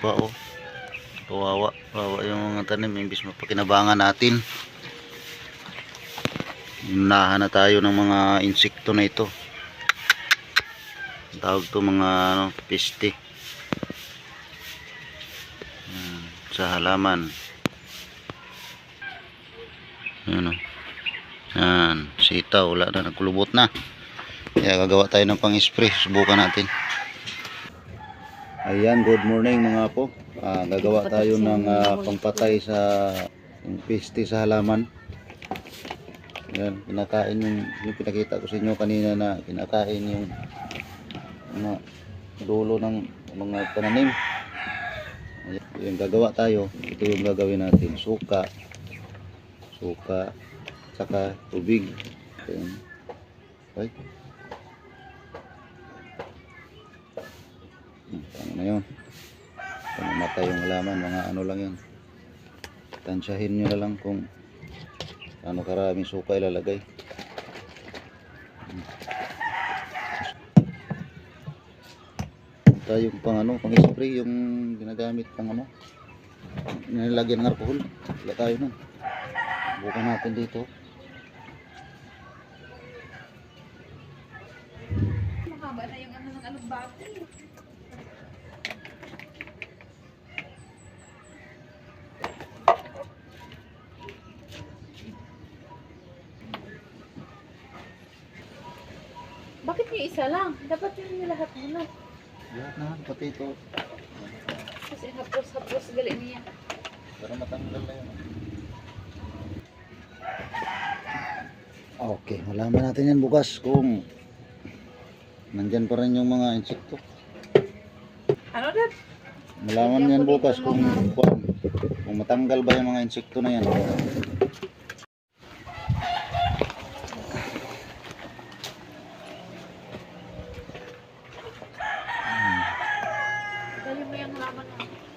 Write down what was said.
pa oh. Kawawa, kawawa yung mga tanim imbis mapakinabangan natin. Unahan na tayo ng mga insekto na ito. Tawag to mga ano, peste. Yan, sa halaman. Yan oh. Yan, sitaw, wala na, nagkulubot na. Kaya gagawa tayo ng pang-spray, subukan natin. Ayan, good morning mga po. Ah, gagawa tayo ng ah, pangpatay sa yung peste sa halaman. Ayan, kinakain yung, yung pinakita ko sa inyo kanina na kinakain yung mga dulo ng mga pananim. Ayan, yung gagawa tayo, ito yung gagawin natin. Suka, suka, saka tubig. Ayan. Okay. Na yun. Pamamatay yung halaman, mga ano lang yun. Tansyahin nyo na lang kung ano karaming suka ilalagay. Yung pang ano, pang spray, yung ginagamit pang ano, nilalagyan ng alcohol. Wala tayo nun. Bukan natin dito. Mahaba na yung ano ng alugbati. Bakit yung isa lang? Dapat yung lahat muna. Lahat na, pati ito. Kasi hapos-hapos gali niya. Para matanggal na yun. Okay, malaman natin yan bukas kung nandyan pa rin yung mga insekto. Ano dad? Malaman yan bukas kung, kung, kung matanggal ba yung mga insekto na yan. Laban natin.